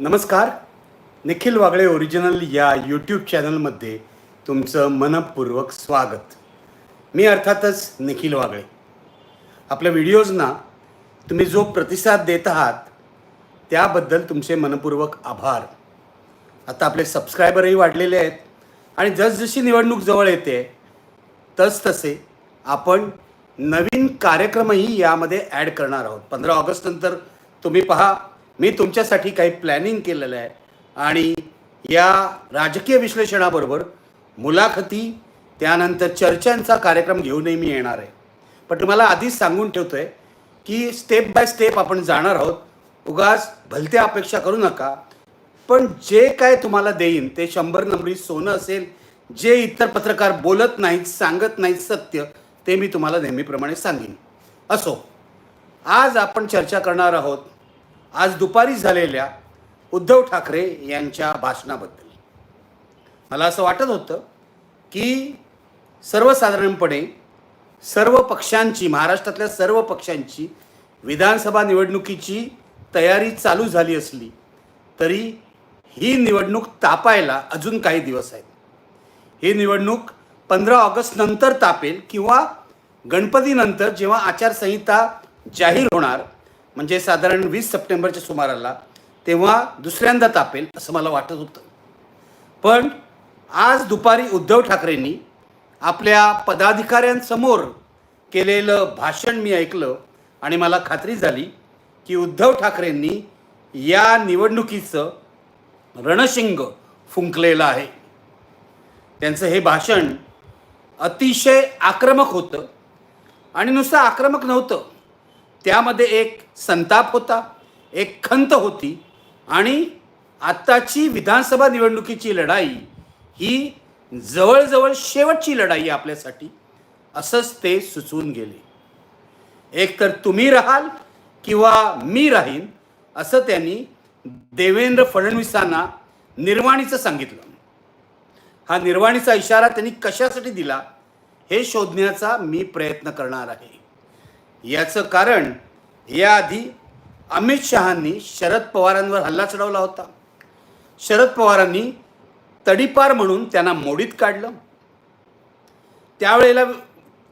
नमस्कार. निखिल वागळे ओरिजिनल या यूट्यूब चॅनलमध्ये तुमचं मनपूर्वक स्वागत. मी अर्थातच निखिल वागळे. आपल्या व्हिडिओजना तुम्ही जो प्रतिसाद देत आहात त्याबद्दल तुमचे मनपूर्वक आभार. आता आपले सबस्क्रायबरही वाढलेले आहेत आणि जसजशी निवडणूक जवळ येते तसतसे आपण नवीन कार्यक्रमही यामध्ये ॲड करणार आहोत. पंधरा ऑगस्टनंतर तुम्ही पहा मी तुमच्यासाठी काही प्लॅनिंग केलेलं आहे. आणि या राजकीय विश्लेषणाबरोबर मुलाखती त्यानंतर चर्चांचा कार्यक्रम घेऊनही मी येणार आहे. पण तुम्हाला आधीच सांगून ठेवतो आहे की स्टेप बाय स्टेप आपण जाणार आहोत. उगाच भलत्या अपेक्षा करू नका. पण जे काय तुम्हाला देईन ते शंभर नंबरी सोनं असेल जे इतर पत्रकार बोलत नाहीत सांगत नाहीत सत्य ते मी तुम्हाला नेहमीप्रमाणे सांगेन. असो. आज आपण चर्चा करणार आहोत आज दुपारी झालेल्या उद्धव ठाकरे यांच्या भाषणाबद्दल. मला असं वाटत होतं की सर्वसाधारणपणे सर्व पक्षांची महाराष्ट्रातल्या सर्व पक्षांची विधानसभा निवडणुकीची तयारी चालू झाली असली तरी ही निवडणूक तापायला अजून काही दिवस आहेत. ही निवडणूक पंधरा ऑगस्ट नंतर तापेल किंवा गणपतीनंतर जेव्हा आचारसंहिता जाहीर होणार म्हणजे साधारण वीस सप्टेंबरच्या सुमाराला तेव्हा दुसऱ्यांदा तापेल असं मला वाटत होतं. पण आज दुपारी उद्धव ठाकरेंनी आपल्या पदाधिकाऱ्यांसमोर केलेलं भाषण मी ऐकलं आणि मला खात्री झाली की उद्धव ठाकरेंनी या निवडणुकीचं रणशिंग फुंकलेलं आहे. त्यांचं हे भाषण अतिशय आक्रमक होतं आणि नुसतं आक्रमक नव्हतं. त्यामध्ये एक संताप होता एक खंत होती आणि आत्ताची विधानसभा निवडणुकीची लढाई ही जवळजवळ शेवटची लढाई आपल्यासाठी असंच ते सुचवून गेले. एक तर तुम्ही राहाल किंवा मी राहीन असं त्यांनी देवेंद्र फडणवीसांना निर्वाणीचं सांगितलं. हा निर्वाणीचा इशारा त्यांनी कशासाठी दिला हे शोधण्याचा मी प्रयत्न करणार आहे. याचं कारण याआधी अमित शहांनी शरद पवारांवर हल्ला चढवला होता. शरद पवारांनी तडीपार म्हणून त्यांना मोडीत काढलं. त्यावेळेला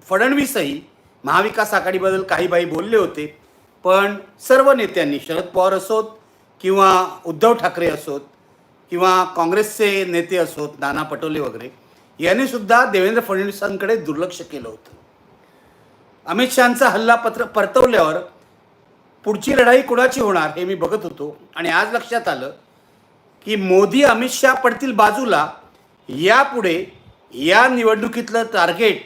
फडणवीसही महाविकास आघाडीबद्दल काही बाई बोलले होते पण सर्व नेत्यांनी शरद पवार असोत किंवा उद्धव ठाकरे असोत किंवा काँग्रेसचे नेते असोत नाना पटोले वगैरे यांनी सुद्धा देवेंद्र फडणवीसांकडे दुर्लक्ष केलं होतं. अमित शहाचा हल्ला पत्र परतवल्यावर पुढची लढाई कुणाची होणार हे मी बघत होतो. आणि आज लक्षात आलं की मोदी अमित शहा पडतील बाजूला यापुढे या निवडणुकीतलं टार्गेट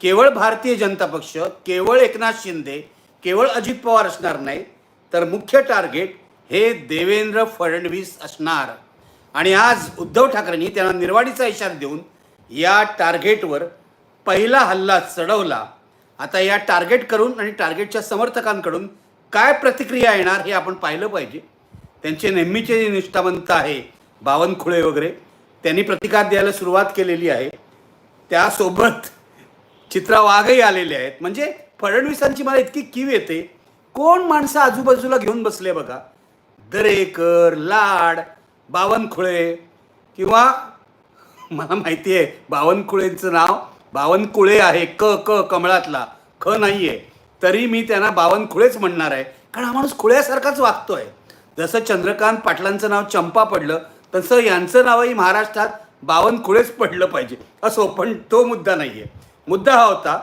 केवळ भारतीय जनता पक्ष केवळ एकनाथ शिंदे केवळ अजित पवार असणार नाही तर मुख्य टार्गेट हे देवेंद्र फडणवीस असणार. आणि आज उद्धव ठाकरेंनी त्यांना निर्वाडीचा इशारा देऊन या टार्गेटवर पहिला हल्ला चढवला. आता या टार्गेट करून आणि टार्गेटच्या समर्थकांकडून काय प्रतिक्रिया येणार हे आपण पाहिलं पाहिजे. त्यांचे नेहमीचे जे निष्ठावंत आहे बावनखुळे वगैरे त्यांनी प्रतिकार द्यायला सुरुवात केलेली आहे. त्यासोबत चित्रा वाघही आलेले आहेत. म्हणजे फडणवीसांची मला इतकी कीव येते. कोण माणसं आजूबाजूला घेऊन बसले बघा. दरेकर लाड बावनखुळे किंवा मला माहिती आहे बावनकुळेंचं नाव बावनकुळे आहे क क कमळातला. ख नाही आहे तरी मी त्यांना बावनकुळेच म्हणणार आहे. कारण हा माणूस खुळ्यासारखाच वागतोय. जसं चंद्रकांत पाटलांचं नाव चंपा पडलं तसं यांचं नावही महाराष्ट्रात बावनकुळेच पडलं पाहिजे. असो पण तो मुद्दा नाही आहे मुद्दा हा होता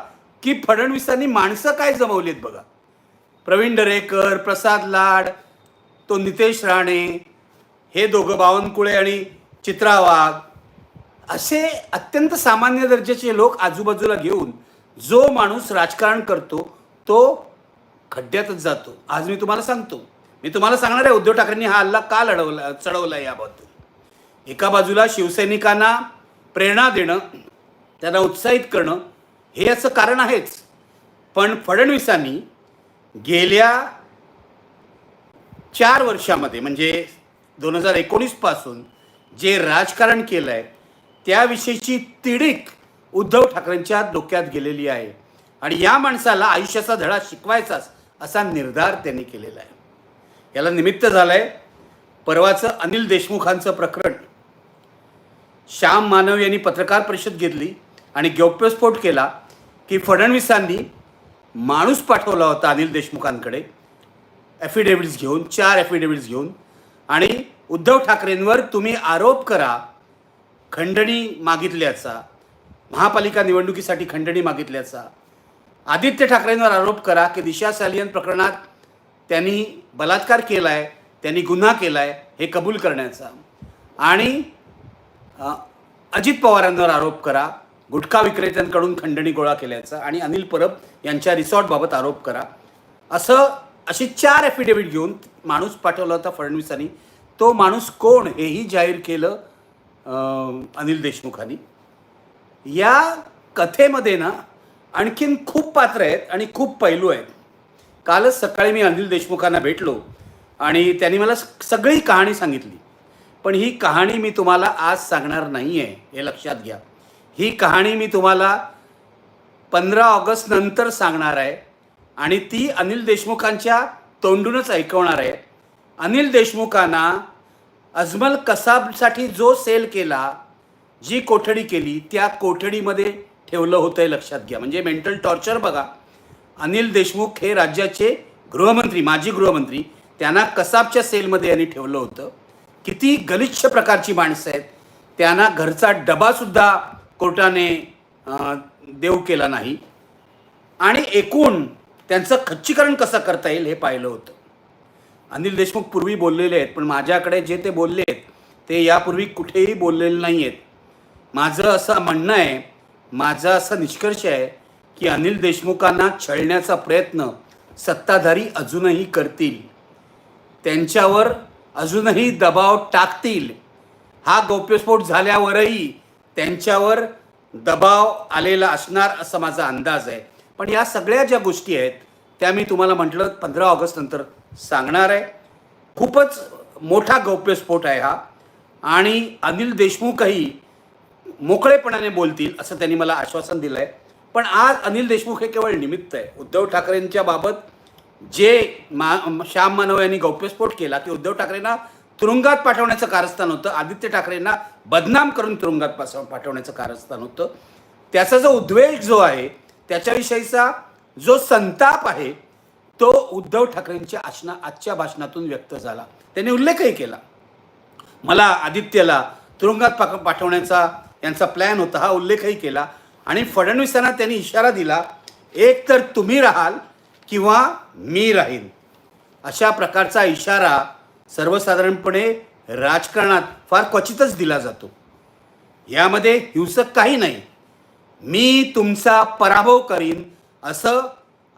की फडणवीसांनी माणसं काय जमवलीत बघा? प्रवीण दरेकर प्रसाद लाड तो नितेश राणे हे दोघं बावनकुळे आणि चित्रा वाघ असे अत्यंत सामान्य दर्जाचे लोक आजूबाजूला घेऊन जो माणूस राजकारण करतो तो खड्ड्यातच जातो. आज मी तुम्हाला सांगतो. मी तुम्हाला सांगणार आहे उद्धव ठाकरेंनी हा हल्ला का लढवला चढवला याबद्दल एका बाजूला शिवसैनिकांना प्रेरणा देणं त्यांना उत्साहित करणं हे याचं कारण आहेच. पण फडणवीसांनी गेल्या चार वर्षामध्ये म्हणजे दोन हजार एकोणीसपासून जे राजकारण केलं आहे त्याविषयीची तिडीक उद्धव ठाकरेंच्या डोक्यात गेलेली आहे. आणि या माणसाला आयुष्याचा धडा शिकवायचाच असा निर्धार त्यांनी केलेला आहे. याला निमित्त झालं आहे परवाचं अनिल देशमुखांचं प्रकरण. श्याम मानव यांनी पत्रकार परिषद घेतली आणि गौप्यस्फोट केला की फडणवीसांनी माणूस पाठवला होता अनिल देशमुखांकडे. ॲफिडेव्हिट्स घेऊन चार ॲफिडेव्हिट्स घेऊन. आणि उद्धव ठाकरेंवर तुम्ही आरोप करा खंडणी मागितल्याचा महापालिका निवडणुकीसाठी खंडणी मागितल्याचा आदित्य ठाकरेंवर आरोप करा की दिशा सॅलियन प्रकरणात त्यांनी बलात्कार केला आहे त्यांनी गुन्हा केला आहे हे कबूल करण्याचा. आणि अजित पवारांवर आरोप करा गुटखा विक्रेत्यांकडून खंडणी गोळा केल्याचा आणि अनिल परब यांच्या रिसॉर्टबाबत आरोप करा. असं अशी चार ॲफिडेव्हिट घेऊन माणूस पाठवला होता फडणवीसांनी. तो माणूस कोण हेही जाहीर केलं अनिल देशमुखांनी. या कथेमध्ये ना आणखीन खूप पात्र आहेत आणि खूप पैलू आहेत. कालच सकाळी मी अनिल देशमुखांना भेटलो आणि त्यांनी मला सगळी कहाणी सांगितली. पण ही कहाणी मी तुम्हाला आज सांगणार नाही आहे हे लक्षात घ्या. ही कहाणी मी तुम्हाला पंधरा ऑगस्ट नंतर सांगणार आहे आणि ती अनिल देशमुखांच्या तोंडूनच ऐकवणार आहे. अनिल देशमुखांना अजमल कसाबसाठी जो सेल केला जी कोठडी केली त्या कोठडीमध्ये ठेवलं होतं आहे लक्षात घ्या. म्हणजे मेंटल टॉर्चर बघा. अनिल देशमुख हे राज्याचे गृहमंत्री माजी गृहमंत्री त्यांना कसाबच्या सेलमध्ये यांनी ठेवलं होतं. किती गलिच्छ प्रकारची माणसं आहेत. त्यांना घरचा डबासुद्धा कोर्टाने देऊ केला नाही. आणि एकूण त्यांचं खच्चीकरण कसं करता येईल हे पाहिलं होतं. अनिल देशमुख पूर्वी बोललेले आहेत पण माझ्याकडे जे ते बोलले आहेत ते यापूर्वी कुठेही बोललेले नाही आहेत माझं असं म्हणणं आहे माझा असा निष्कर्ष आहे की अनिल देशमुखांना छळण्याचा प्रयत्न सत्ताधारी अजूनही करतील. त्यांच्यावर अजूनही दबाव टाकतील. हा गौप्यस्फोट झाल्यावरही त्यांच्यावर दबाव आलेला असणार असा माझा अंदाज आहे. पण या सगळ्या ज्या गोष्टी आहेत त्या मी तुम्हाला म्हटलं पंधरा ऑगस्ट नंतर सांगणार आहे. खूपच मोठा गौप्यस्फोट आहे हा. आणि अनिल देशमुखही मोकळेपणाने बोलतील असं त्यांनी मला आश्वासन दिलं आहे पण आज अनिल देशमुख हे केवळ निमित्त आहे. उद्धव ठाकरेंच्या बाबत जे मा श्याम मानव यांनी गौप्यस्फोट केला की उद्धव ठाकरेंना तुरुंगात पाठवण्याचं कारस्थान होतं. आदित्य ठाकरेंना बदनाम करून तुरुंगात पास पाठवण्याचं कारस्थान होतं. त्याचा जो उद्वेग जो आहे त्याच्याविषयीचा जो संताप आहे तो उद्धव ठाकरेंच्या आशना आजच्या भाषणातून व्यक्त झाला. त्यांनी उल्लेखही केला. मला आदित्यला तुरुंगात पाक पाठवण्याचा यांचा प्लॅन होता हा उल्लेखही केला. आणि फडणवीसांना त्यांनी इशारा दिला एक तर तुम्ही राहाल किंवा मी राहीन. अशा प्रकारचा इशारा सर्वसाधारणपणे राजकारणात फार क्वचितच दिला जातो. यामध्ये हिंसक काही नाही. मी तुमचा पराभव करीन असं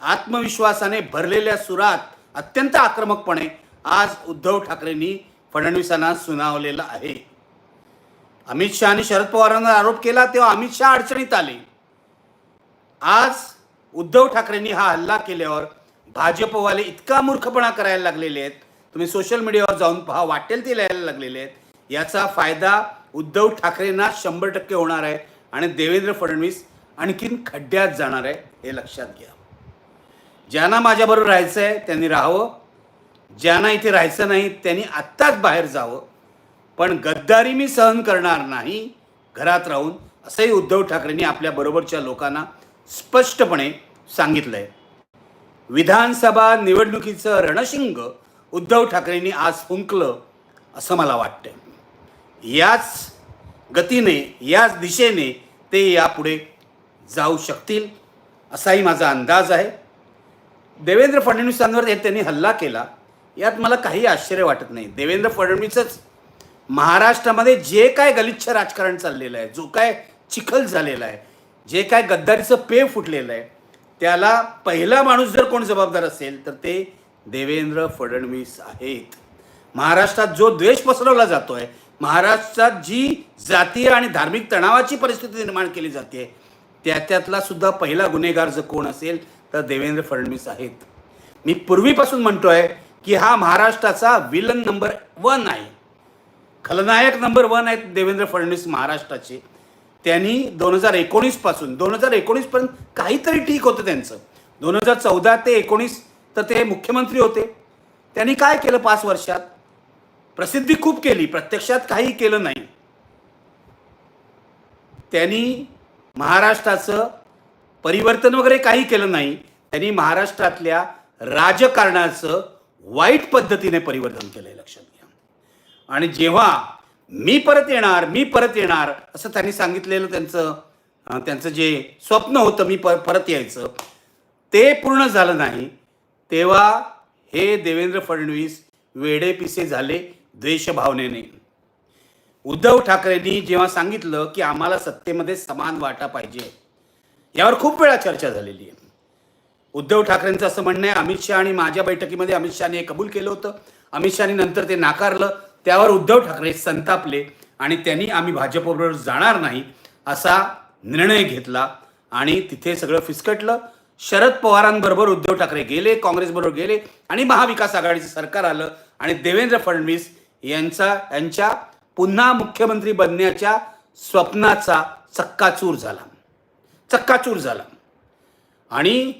आत्मविश्वासाने भरलेल्या सुरात अत्यंत आक्रमकपणे आज उद्धव ठाकरेंनी फडणवीसांना सुनावलेलं आहे. अमित शहानी शरद पवारांवर आरोप केला तेव्हा अमित शहा अडचणीत आले. आज उद्धव ठाकरेंनी हा हल्ला केल्यावर भाजपवाले इतका मूर्खपणा करायला लागलेले आहेत. तुम्ही सोशल मीडियावर जाऊन पहा वाटेल ते लिहायला लागलेले आहेत. याचा फायदा उद्धव ठाकरेंना शंभर टक्के होणार आहे आणि देवेंद्र फडणवीस आणखीन खड्ड्यात जाणार आहे हे लक्षात घ्या. ज्यांना माझ्याबरोबर राहायचं आहे त्यांनी राहावं. ज्यांना इथे राहायचं नाही त्यांनी आत्ताच बाहेर जावं. पण गद्दारी मी सहन करणार नाही घरात राहून असंही उद्धव ठाकरेंनी आपल्या बरोबरच्या लोकांना स्पष्टपणे सांगितलं आहे विधानसभा निवडणुकीचं रणशिंग उद्धव ठाकरेंनी आज फुंकलं असं मला वाटतं याच गतीने याच दिशेने ते यापुढे जाऊ शकतील असाही माझा अंदाज आहे. देवेंद्र फडणवीसांवर त्यांनी हल्ला केला यात मला काही आश्चर्य वाटत नाही. देवेंद्र फडणवीसच महाराष्ट्रामध्ये जे काय गलिच्छ राजकारण चाललेलं आहे जो काय चिखल झालेला आहे जे काय गद्दारीचं पे फुटलेलं आहे त्याला पहिला माणूस जर कोण जबाबदार असेल तर ते देवेंद्र फडणवीस आहेत. महाराष्ट्रात जो द्वेष पसरवला जातोय महाराष्ट्रात जी जातीय आणि धार्मिक तणावाची परिस्थिती निर्माण केली जाते त्या त्यातला सुद्धा पहिला गुन्हेगार जर कोण असेल तर देवेंद्र फडणवीस आहेत. मी पूर्वीपासून म्हणतोय की हा महाराष्ट्राचा विलन नंबर वन आहे. खलनायक नंबर वन आहेत देवेंद्र फडणवीस महाराष्ट्राचे. त्यांनी दोन हजार एकोणीसपासून दोन हजार एकोणीसपर्यंत काहीतरी ठीक होतं त्यांचं. दोन हजार चौदा ते एकोणीस तर ते मुख्यमंत्री होते. त्यांनी काय केलं पाच वर्षात? प्रसिद्धी खूप केली प्रत्यक्षात काही केलं नाही. त्यांनी महाराष्ट्राचं परिवर्तन वगैरे काही केलं नाही त्यांनी महाराष्ट्रातल्या राजकारणाचं वाईट पद्धतीने परिवर्तन केलं आहे लक्षात घ्या. आणि जेव्हा मी परत येणार मी परत येणार असं त्यांनी सांगितलेलं त्यांचं त्यांचं जे स्वप्न होतं मी पर परत यायचं ते पूर्ण झालं नाही. तेव्हा हे देवेंद्र फडणवीस वेडे पिसे झाले द्वेषभावनेने. उद्धव ठाकरेंनी जेव्हा सांगितलं की आम्हाला सत्तेमध्ये समान वाटा पाहिजे यावर खूप वेळा चर्चा झालेली आहे. उद्धव ठाकरेंचं असं म्हणणं आहे अमित शहा आणि माझ्या बैठकीमध्ये अमित शहाने हे कबूल केलं होतं. अमित शहाने नंतर ते नाकारलं. त्यावर उद्धव ठाकरे संतापले आणि त्यांनी आम्ही भाजपबरोबर जाणार नाही असा निर्णय घेतला आणि तिथे सगळं फिसकटलं. शरद पवारांबरोबर उद्धव ठाकरे गेले काँग्रेसबरोबर गेले आणि महाविकास आघाडीचं सरकार आलं आणि देवेंद्र फडणवीस यांचा यांच्या पुन्हा मुख्यमंत्री बनण्याच्या स्वप्नाचा चक्काचूर झाला. चक्काचूर झाला. आणि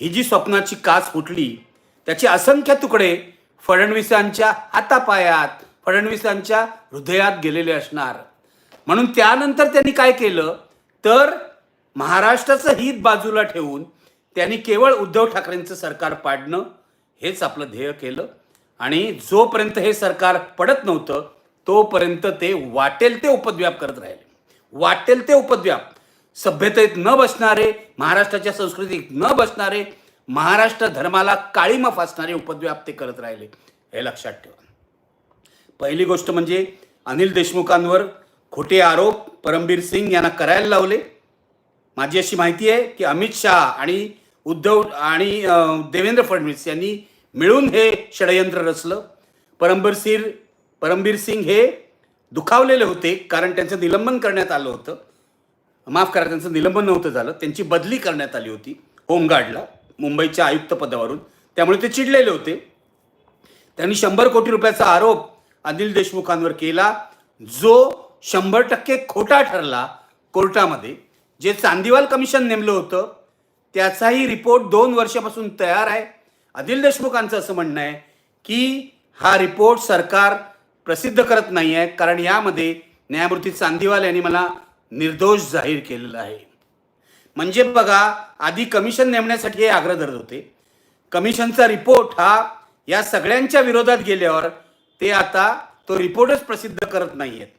ही जी स्वप्नाची काच फुटली त्याचे असंख्य तुकडे फडणवीसांच्या हातापायात फडणवीसांच्या हृदयात गेलेले असणार. म्हणून त्यानंतर त्यांनी काय केलं? तर महाराष्ट्राचं हित बाजूला ठेवून त्यांनी केवळ उद्धव ठाकरेंचं सरकार पाडणं हेच आपलं ध्येय केलं. आणि जोपर्यंत हे सरकार पडत नव्हतं तोपर्यंत ते वाटेल ते उपद्व्याप करत राहिले. वाटेल ते उपद्व्याप. सभ्यतेत न बसणारे महाराष्ट्राच्या संस्कृतीत न बसणारे महाराष्ट्र धर्माला काळीमा फासणारे उपद्व्याप्ते करत राहिले. हे लक्षात ठेवा. पहिली गोष्ट म्हणजे अनिल देशमुखांवर खोटे आरोप परमबीर सिंग यांना करायला लावले. माझी अशी माहिती आहे की अमित शहा आणि उद्धव आणि देवेंद्र फडणवीस यांनी मिळून हे षडयंत्र रचलं. परमबीर सिंग परमबीर सिंग हे दुखावलेले होते कारण त्यांचं निलंबन करण्यात आलं होतं. माफ करा त्यांचं निलंबन नव्हतं झालं. त्यांची बदली करण्यात आली होती होमगार्डला मुंबईच्या आयुक्त पदावरून. त्यामुळे ते चिडलेले होते. त्यांनी शंभर कोटी रुपयाचा आरोप अनिल देशमुखांवर केला जो शंभर टक्के खोटा ठरला कोर्टामध्ये. जे चांदीवाल कमिशन नेमलं होतं त्याचाही रिपोर्ट दोन वर्षापासून तयार आहे. अनिल देशमुखांचं असं म्हणणं आहे की हा रिपोर्ट सरकार प्रसिद्ध करत नाही आहे कारण यामध्ये न्यायमूर्ती चांदीवाल यांनी मला निर्दोष जाहीर केलेलं आहे. म्हणजे बघा आधी कमिशन नेमण्यासाठी हे आग्रह धरत होते. कमिशनचा रिपोर्ट हा या सगळ्यांच्या विरोधात गेल्यावर ते आता तो रिपोर्टच प्रसिद्ध करत नाही आहेत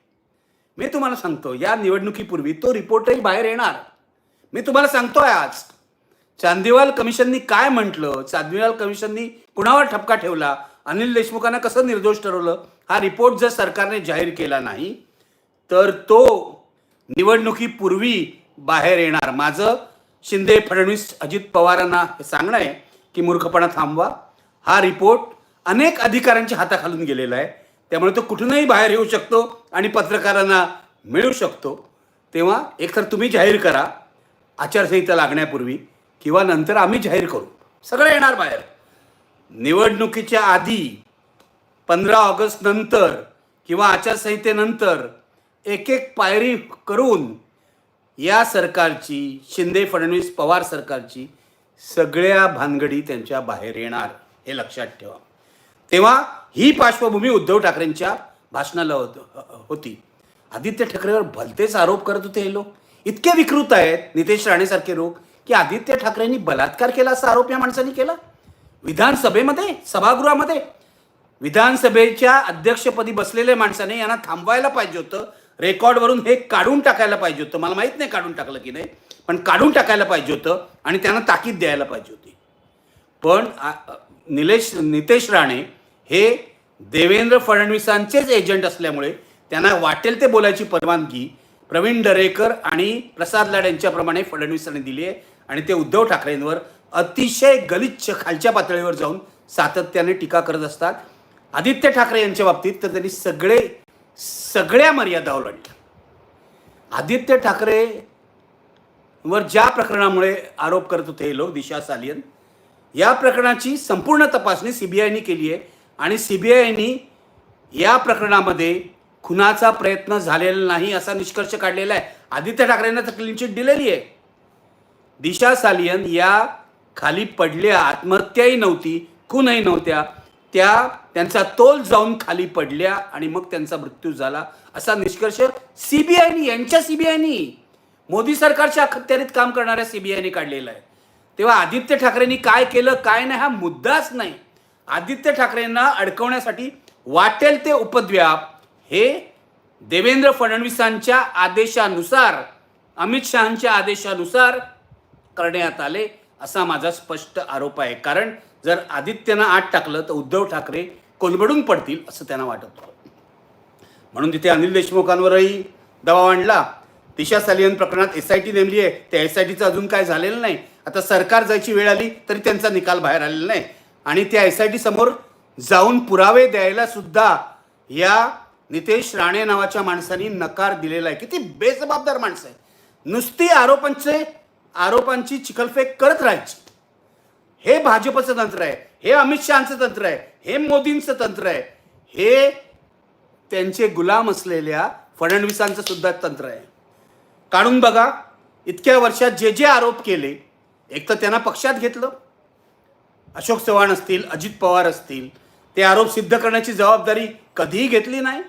मी तुम्हाला सांगतो या निवडणुकीपूर्वी तो रिपोर्टही बाहेर येणार. मी तुम्हाला सांगतोय आज चांदीवाल कमिशननी काय म्हटलं? चांदीवाल कमिशननी कुणावर ठपका ठेवला? अनिल देशमुखांना कसं निर्दोष ठरवलं? हा रिपोर्ट जर सरकारने जाहीर केला नाही तर तो निवडणुकीपूर्वी बाहेर येणार. माझं शिंदे फडणवीस अजित पवारांना हे सांगणं आहे की मूर्खपणा थांबवा. हा रिपोर्ट अनेक अधिकाऱ्यांच्या हाताखालून गेलेला आहे. त्यामुळे तो कुठूनही बाहेर येऊ शकतो आणि पत्रकारांना मिळू शकतो. तेव्हा एकतर तुम्ही जाहीर करा आचारसंहिता लागण्यापूर्वी किंवा नंतर आम्ही जाहीर करू. सगळं येणार बाहेर. निवडणुकीच्या आधी पंधरा ऑगस्ट नंतर किंवा आचारसंहितेनंतर एक एक पायरी करून या सरकारची शिंदे फडणवीस पवार सरकारची सगळ्या भानगडी त्यांच्या बाहेर येणार हे लक्षात ठेवा. तेव्हा ही पार्श्वभूमी उद्धव ठाकरेंच्या भाषणाला होती. आदित्य ठाकरेवर भलतेच आरोप करत होते हे लोक. इतके विकृत आहेत नितेश राणेसारखे लोक की आदित्य ठाकरेंनी बलात्कार केला असा आरोप या माणसांनी केला. विधानसभेमध्ये सभागृहामध्ये विधानसभेच्या अध्यक्षपदी बसलेल्या माणसाने यांना थांबवायला पाहिजे होतं रेकॉर्डवरून हे काढून टाकायला पाहिजे होतं. मला माहीत नाही काढून टाकलं की नाही. पण काढून टाकायला पाहिजे होतं आणि त्यांना ताकीद द्यायला पाहिजे होती. पण निलेश नितेश राणे हे देवेंद्र फडणवीसांचेच एजंट असल्यामुळे त्यांना वाटेल ते बोलायची परवानगी प्रवीण दरेकर आणि प्रसाद लाड यांच्याप्रमाणे फडणवीसांनी दिली आहे. आणि ते उद्धव ठाकरेंवर अतिशय गलिच्छ खालच्या पातळीवर जाऊन सातत्याने टीका करत असतात. आदित्य ठाकरे यांच्या बाबतीत तर त्यांनी सगळे सगळ्या मर्यादा ओलांडल्या. आदित्य ठाकरे वर ज्या प्रकरणामुळे आरोप करत होते हे लोक दिशा सालियन या प्रकरणाची संपूर्ण तपासणी सीबीआयने केली आहे आणि सीबीआयनी या प्रकरणामध्ये खुनाचा प्रयत्न झालेला नाही असा निष्कर्ष काढलेला आहे. आदित्य ठाकरेंना तर क्लीन चिट दिलेली आहे. दिशा सालियन या खाली पडल्या आत्महत्याही नव्हती खूनही नव्हत्या त्या त्यांचा तोल जाऊन खाली पडल्या आणि मग त्यांचा मृत्यू झाला असा निष्कर्ष सीबीआयनी यांच्या सीबीआयनी मोदी सरकारच्या अखत्यारीत काम करणाऱ्या सीबीआयने काढलेला आहे. तेव्हा आदित्य ठाकरेंनी काय केलं काय नाही हा मुद्दाच नाही. आदित्य ठाकरेंना अडकवण्यासाठी वाटेल ते उपद्व्याप हे देवेंद्र फडणवीसांच्या आदेशानुसार अमित शहांच्या आदेशानुसार करण्यात आले. असा माझा स्पष्ट आरोप आहे. कारण जर आदित्यनं आत टाकलं तर उद्धव ठाकरे कोलबडून पडतील असं त्यांना वाटत. म्हणून तिथे अनिल देशमुखांवरही दबाव आणला. दिशा सालियन प्रकरणात एस आय टी नेमली आहे. त्या एस आय टीचं अजून काय झालेलं नाही. आता सरकार जायची वेळ आली तरी त्यांचा निकाल बाहेर आलेला नाही. आणि त्या एस आय टी समोर जाऊन पुरावे द्यायला सुद्धा या नितेश राणे नावाच्या माणसांनी नकार दिलेला आहे. किती बेजबाबदार माणसं आहे नुसती आरोपांचे आरोपांची चिखलफेक करत राहायची. हे भाजपचं तंत्र आहे हे अमित शहाचं तंत्र आहे हे मोदींचं तंत्र आहे हे त्यांचे गुलाम असलेल्या फडणवीसांचं सुद्धा तंत्र आहे. काढून बघा इतक्या वर्षात जे जे आरोप केले एक तर त्यांना पक्षात घेतलं. अशोक चव्हाण असतील अजित पवार असतील ते आरोप सिद्ध करण्याची जबाबदारी कधीही घेतली नाही.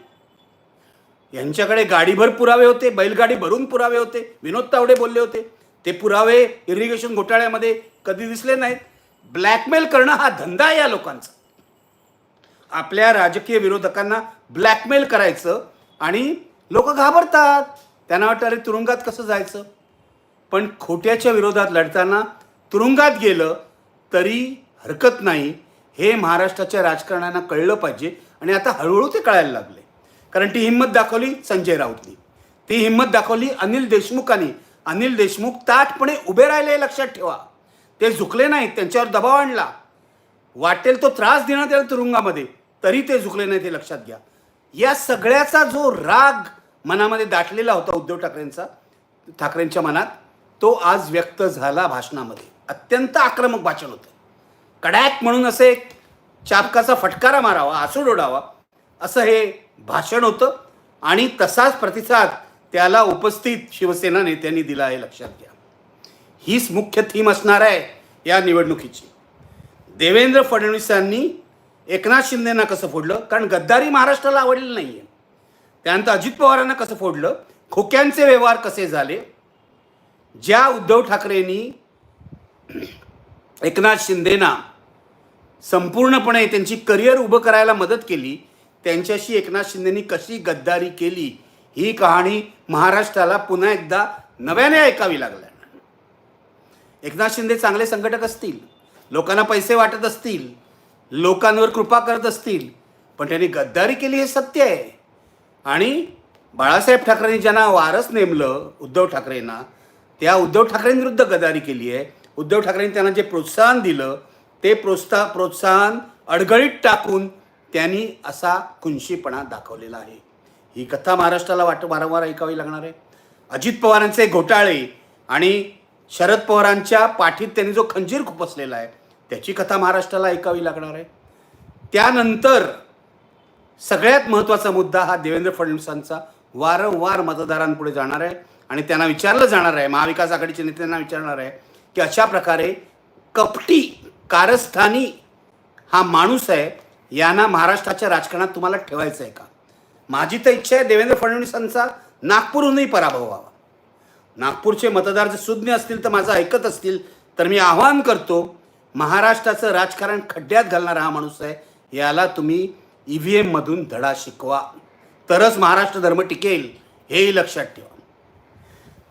यांच्याकडे गाडीभर पुरावे होते बैलगाडी भरून पुरावे होते विनोद तावडे बोलले होते. ते पुरावे इरिगेशन घोटाळ्यामध्ये कधी दिसले नाहीत. ब्लॅकमेल करणं हा धंदा आहे या लोकांचा. आपल्या राजकीय विरोधकांना ब्लॅकमेल करायचं आणि लोक घाबरतात. त्यांना वाटतं अरे तुरुंगात कसं जायचं? पण खोट्याच्या विरोधात लढताना तुरुंगात गेलं तरी हरकत नाही. हे महाराष्ट्राच्या राजकारण्यांना कळलं पाहिजे आणि आता हळूहळू ते कळायला लागले. कारण ती हिंमत दाखवली संजय राऊतनी. ती हिंमत दाखवली अनिल देशमुखांनी. अनिल देशमुख ताटपणे उभे राहिले हे लक्षात ठेवा. ते झुकले नाहीत त्यांच्यावर दबाव आणला. वाटेल तो त्रास देण्यात आला तुरुंगामध्ये तरी ते झुकले नाही ते लक्षात घ्या. या सगळ्याचा जो राग मनामध्ये दाटलेला होता उद्धव ठाकरेंचा ठाकरेंच्या मनात तो आज व्यक्त झाला भाषणामध्ये. अत्यंत आक्रमक भाषण होतं. कडाक म्हणून असे एक चापकाचा फटकारा मारावा आसूड ओढावा असं हे भाषण होतं. आणि तसाच प्रतिसाद त्याला उपस्थित शिवसेना नेत्यांनी दिला आहे लक्षात घ्या. हीच मुख्य थीम असणार आहे या निवडणुकीची. देवेंद्र फडणवीसांनी एकनाथ शिंदेना कसं फोडलं? कारण गद्दारी महाराष्ट्राला आवडलेलं नाही आहे त्यानंतर अजित पवारांना कसं फोडलं? खोक्यांचे व्यवहार कसे झाले? ज्या उद्धव ठाकरेंनी एकनाथ शिंदेना संपूर्णपणे त्यांची करिअर उभं करायला मदत केली त्यांच्याशी एकनाथ शिंदेनी कशी गद्दारी केली ही कहाणी महाराष्ट्राला पुन्हा एकदा नव्याने ऐकावी लागल्या एकनाथ शिंदे चांगले संघटक असतील लोकांना पैसे वाटत असतील लोकांवर कृपा करत असतील पण त्यांनी गद्दारी केली हे सत्य आहे. आणि बाळासाहेब ठाकरेंनी ज्यांना वारस नेमलं उद्धव ठाकरेंना त्या उद्धव ठाकरेंविरुद्ध गद्दारी केली आहे. उद्धव ठाकरेंनी त्यांना जे प्रोत्साहन दिलं ते प्रोत्सा प्रोत्साहन अडगळीत टाकून त्यांनी असा खुंशीपणा दाखवलेला आहे. ही कथा महाराष्ट्राला वाट वारंवार ऐकावी लागणार आहे. अजित पवारांचे घोटाळे आणि शरद पवारांच्या पाठीत त्यांनी जो खंजीर खुपसलेला आहे त्याची कथा महाराष्ट्राला ऐकावी लागणार आहे. त्यानंतर सगळ्यात महत्त्वाचा मुद्दा हा देवेंद्र फडणवीसांचा. वारंवार मतदारांपुढे जाणार आहे आणि त्यांना विचारलं जाणार आहे महाविकास आघाडीच्या नेत्यांना विचारणार आहे की अशा प्रकारे कपटी कारस्थानी हा माणूस आहे यांना महाराष्ट्राच्या राजकारणात तुम्हाला ठेवायचं आहे का? माझी तर इच्छा आहे देवेंद्र फडणवीसांचा नागपूरहूनही पराभव व्हावा. नागपूरचे मतदार जर सुज्ञ असतील तर माझं ऐकत असतील तर मी आवाहन करतो महाराष्ट्राचं राजकारण खड्ड्यात घालणारा हा माणूस आहे याला तुम्ही ई व्ही एममधून धडा शिकवा. तरच महाराष्ट्र धर्म टिकेल हेही लक्षात ठेवा.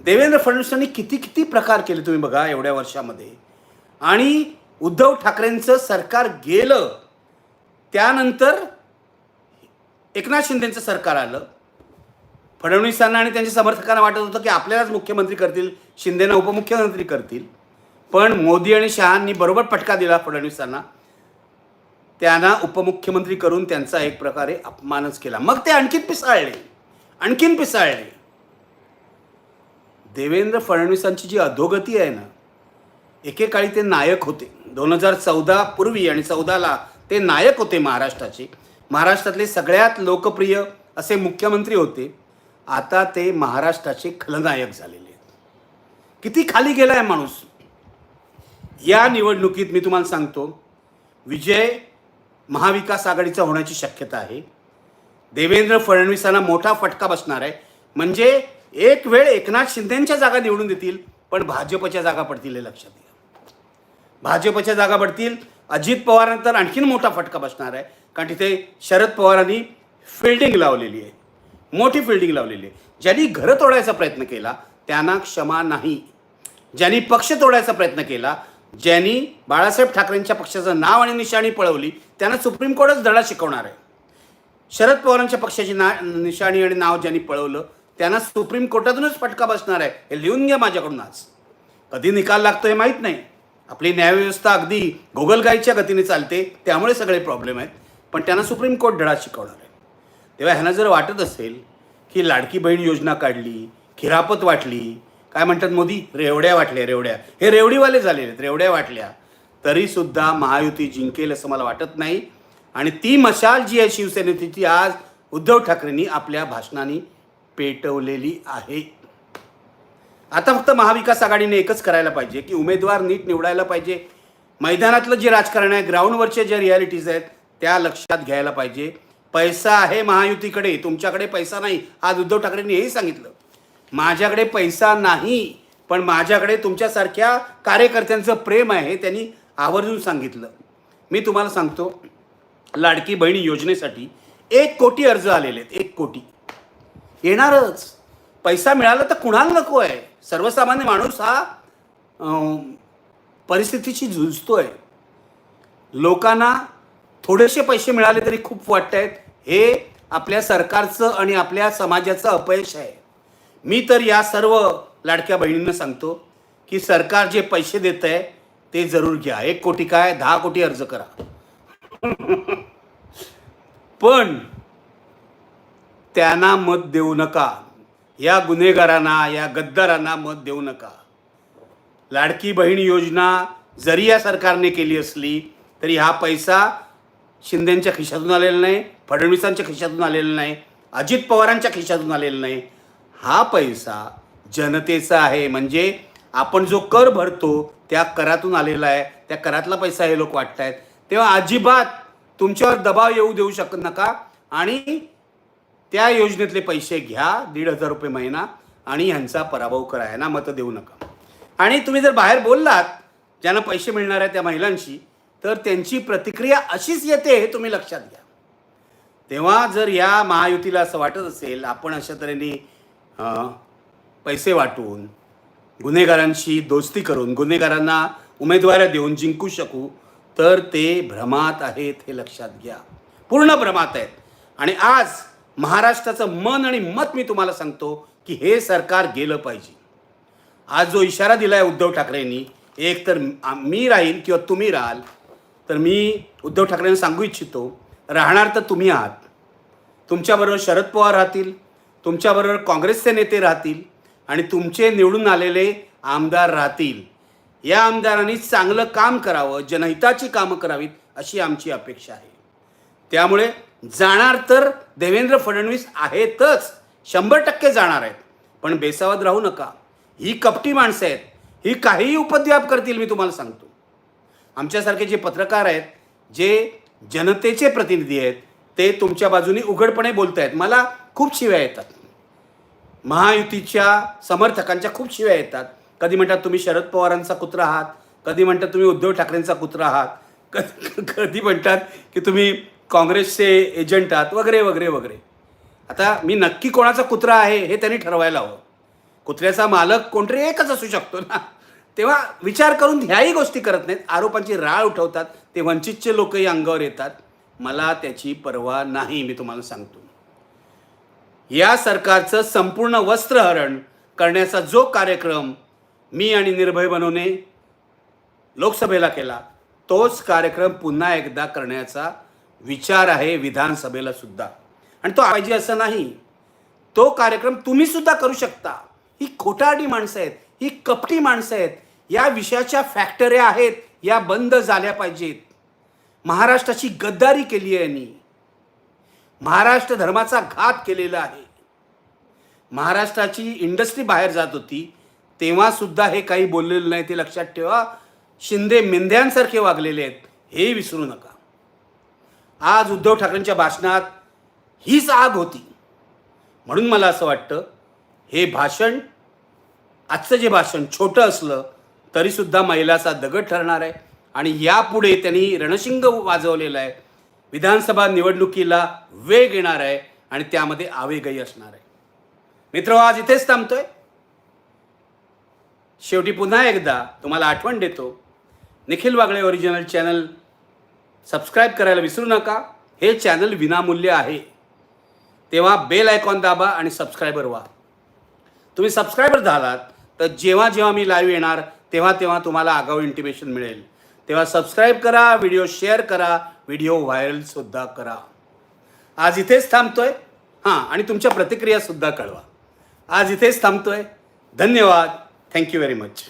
देवेंद्र फडणवीसांनी किती किती प्रकार केले तुम्ही बघा एवढ्या वर्षामध्ये. आणि उद्धव ठाकरेंचं सरकार गेलं त्यानंतर एकनाथ शिंदेचं सरकार आलं. फडणवीसांना आणि त्यांच्या समर्थकांना वाटत होतं की आपल्यालाच मुख्यमंत्री करतील शिंदेना उपमुख्यमंत्री करतील. पण मोदी आणि शहांनी बरोबर फटका दिला फडणवीसांना. त्यांना उपमुख्यमंत्री करून त्यांचा एक प्रकारे अपमानच केला. मग ते आणखीन पिसाळले. आणखीन पिसाळले. देवेंद्र फडणवीसांची जी अधोगती आहे ना एकेकाळी ते नायक होते. दोन हजार चौदा पूर्वी आणि चौदाला ते नायक होते महाराष्ट्राचे. महाराष्ट्रातले सगळ्यात लोकप्रिय असे मुख्यमंत्री होते. आता ते महाराष्ट्राचे खलनायक झालेले आहेत. किती खाली गेला आहे माणूस? या निवडणुकीत मी तुम्हाला सांगतो विजय महाविकास आघाडीचा होण्याची शक्यता आहे. देवेंद्र फडणवीसांना मोठा फटका बसणार आहे. म्हणजे एक वेळ एकनाथ शिंदेच्या जागा निवडून देतील पण भाजपच्या जागा पडतील हे लक्षात घ्या. भाजपच्या जागा पडतील अजित पवारांनंतर आणखीन मोठा फटका बसणार आहे. कारण तिथे शरद पवारांनी फिल्डिंग लावलेली आहे. मोठी फिल्डिंग लावलेली आहे. ज्यांनी घरं तोडायचा प्रयत्न केला त्यांना क्षमा नाही. ज्यांनी पक्ष तोडायचा प्रयत्न केला ज्यांनी बाळासाहेब ठाकरेंच्या पक्षाचं नाव आणि निशाणी पळवली त्यांना सुप्रीम कोर्टच धडा शिकवणार आहे. शरद पवारांच्या पक्षाची ना निशाणी आणि नाव ज्यांनी पळवलं त्यांना सुप्रीम कोर्टातूनच फटका बसणार आहे. हे लिहून घ्या माझ्याकडून आज. कधी निकाल लागतो हे माहीत नाही. आपली न्यायव्यवस्था अगदी गोगलगाईच्या गतीने चालते त्यामुळे सगळे प्रॉब्लेम आहेत. पण त्यांना सुप्रीम कोर्ट धडा शिकवणार आहे. तेव्हा ह्यांना जर वाटत असेल की लाडकी बहीण योजना काढली खिरापत वाटली काय म्हणतात मोदी? रेवड्या वाटल्या रेवड्या. हे रेवडीवाले झालेले आहेत रेवड्या वाटल्या. तरीसुद्धा महायुती जिंकेल असं मला वाटत नाही. आणि ती मशाल जी आहे शिवसेनेची ती आज उद्धव ठाकरेंनी आपल्या भाषणाने पेटवलेली आहे. आता फक्त महाविकास आघाडीने एकच करायला पाहिजे की उमेदवार नीट निवडायला पाहिजे. मैदानातलं जे राजकारण आहे ग्राउंडवरचे जे रियालिटीज आहेत त्या लक्षात घ्यायला पाहिजे. पैसा आहे महायुतीकडे तुमच्याकडे पैसा नाही. आज उद्धव ठाकरेंनी हेही सांगितलं. माझ्याकडे पैसा नाही पण माझ्याकडे तुमच्यासारख्या कार्यकर्त्यांचं प्रेम आहे त्यांनी आवर्जून सांगितलं. मी तुम्हाला सांगतो लाडकी बहिणी योजनेसाठी एक कोटी अर्ज आलेले आहेत एक कोटी. येणारच. पैसा मिळाला तर कुणाला नको आहे? सर्वसामान्य माणूस हा परिस्थितीशी झुंजतोय. लोकांना थोडेसे पैसे मिळाले तरी खूप वाटत आहेत. हे आपल्या सरकारचं आणि आपल्या समाजाचं अपयश आहे. मी तर या सर्व लाडक्या बहिणींना सांगतो की सरकार जे पैसे देत आहे ते जरूर घ्या. एक कोटी काय दहा कोटी अर्ज करा. पण त्यांना मत देऊ नका. या गुन्हेगारांना या गद्दारांना मत देऊ नका. लाडकी बहीण योजना जरी या सरकारने केली असली तरी हा पैसा शिंदेच्या खिशातून आलेला नाही फडणवीसांच्या खिशातून आलेला नाही अजित पवारांच्या खिशातून आलेला नाही. हा पैसा जनतेचा आहे. म्हणजे आपण जो कर भरतो त्या करातून आलेला आहे. त्या करातला पैसा हे लोक वाटतायत. तेव्हा अजिबात तुमच्यावर दबाव येऊ देऊ शकत नका. आणि त्या योजनेतले पैसे घ्या दीड हजार रुपये महिना आणि ह्यांचा पराभव करा यांना मतं देऊ नका. आणि तुम्ही जर बाहेर बोललात ज्यांना पैसे मिळणार आहे त्या महिलांशी तर त्यांची प्रतिक्रिया अशीच येते हे तुम्ही लक्षात घ्या. तेव्हा जर या महायुतीला असं वाटत असेल आपण अशा तऱ्हेने पैसे वाटून गुन्हेगारांशी दोस्ती करून गुन्हेगारांना उमेदवाऱ्या देऊन जिंकू शकू तर ते भ्रमात आहेत हे लक्षात घ्या. पूर्ण भ्रमात आहेत. आणि आज महाराष्ट्राचं मन आणि मत मी तुम्हाला सांगतो की हे सरकार गेलं पाहिजे. आज जो इशारा दिला आहे उद्धव ठाकरेंनी एक तर मी राहील किंवा तुम्ही राहाल तर मी उद्धव ठाकरेंना सांगू इच्छितो राहणार तर तुम्ही आहात. तुमच्याबरोबर शरद पवार राहतील तुमच्याबरोबर काँग्रेसचे नेते राहतील आणि तुमचे निवडून आलेले आमदार राहतील. या आमदारांनी चांगलं काम करावं जनहिताची कामं करावीत अशी आमची अपेक्षा आहे. त्यामुळे जाणार तर देवेंद्र फडणवीस आहेतच. शंभर टक्के जाणार आहेत. पण बेसावत राहू नका. ही कपटी माणसं आहेत. ही काहीही उपद्व्याप करतील मी तुम्हाला सांगतो. आमच्यासारखे जे पत्रकार आहेत जे जनतेचे प्रतिनिधी आहेत ते तुमच्या बाजूने उघडपणे बोलत आहेत मला खूप शिव्या येतात. महायुतीच्या समर्थकांच्या खूप शिव्या येतात. कधी म्हणतात तुम्ही शरद पवारांचा कुत्रा आहात? कधी म्हणतात तुम्ही उद्धव ठाकरेंचा कुत्रा आहात? कधी म्हणतात की तुम्ही काँग्रेसचे एजंट आहात वगैरे वगैरे वगैरे. आता मी नक्की कोणाचा कुत्रा आहे हे त्यांनी ठरवायला हवं. कुत्र्याचा मालक कोणतरी एकच असू शकतो ना. तेव्हा विचार करून ह्याही गोष्टी करत नाहीत. आरोपांची राळ उठवतात. ते वंचितचे लोकही अंगावर येतात. मला त्याची पर्वा नाही मी तुम्हाला सांगतो. या सरकारचं संपूर्ण वस्त्रहरण करण्याचा जो कार्यक्रम मी आणि निर्भय बनवणे लोकसभेला केला तोच कार्यक्रम पुन्हा एकदा करण्याचा विचार आहे विधानसभेला सुद्धा. आणि तो पाहिजे असं नाही. तो कार्यक्रम तुम्ही सुद्धा करू शकता. ही खोटारडी माणसं आहेत ही कपटी माणसं आहेत या विषयाच्या फॅक्टऱ्या आहेत या बंद झाल्या पाहिजेत. महाराष्ट्राची गद्दारी केली आहे यांनी. महाराष्ट्र धर्माचा घात केलेला आहे. महाराष्ट्राची इंडस्ट्री बाहेर जात होती तेव्हा सुद्धा हे काही बोललेलं नाही ते लक्षात ठेवा. शिंदे मेंढ्यांसारखे वागलेले आहेत हे विसरू नका. आज उद्धव ठाकरेंच्या भाषणात हीच आग होती. म्हणून मला असं वाटतं हे भाषण आजचं जे भाषण छोटं असलं तरीसुद्धा महिलाचा दगड ठरणार आहे. आणि यापुढे त्यांनी रणशिंग वाजवलेलं आहे. विधानसभा निवडणुकीला वेग येणार आहे आणि त्यामध्ये आवेगही असणार आहे. मित्र आज इथेच थांबतोय. शेवटी पुन्हा एकदा तुम्हाला आठवण देतो Nikhil Wagle original channel subscribe करायला विसरू नका. हे चॅनल विनामूल्य आहे. तेव्हा बेल आयकॉन दाबा आणि सबस्क्रायबर व्हा. तुम्ही सबस्क्रायबर झालात तर जेव्हा जेव्हा मी लाईव्ह येणार तेव्हा तेव्हा तुम्हाला आगाऊ इंटिमेशन मिळेल. तेव्हा सबस्क्राईब करा व्हिडिओ शेअर करा व्हिडिओ व्हायरलसुद्धा करा. आज इथेच थांबतोय. हां आणि तुमच्या प्रतिक्रियासुद्धा कळवा. आज इथेच थांबतोय. धन्यवाद. Thank you very much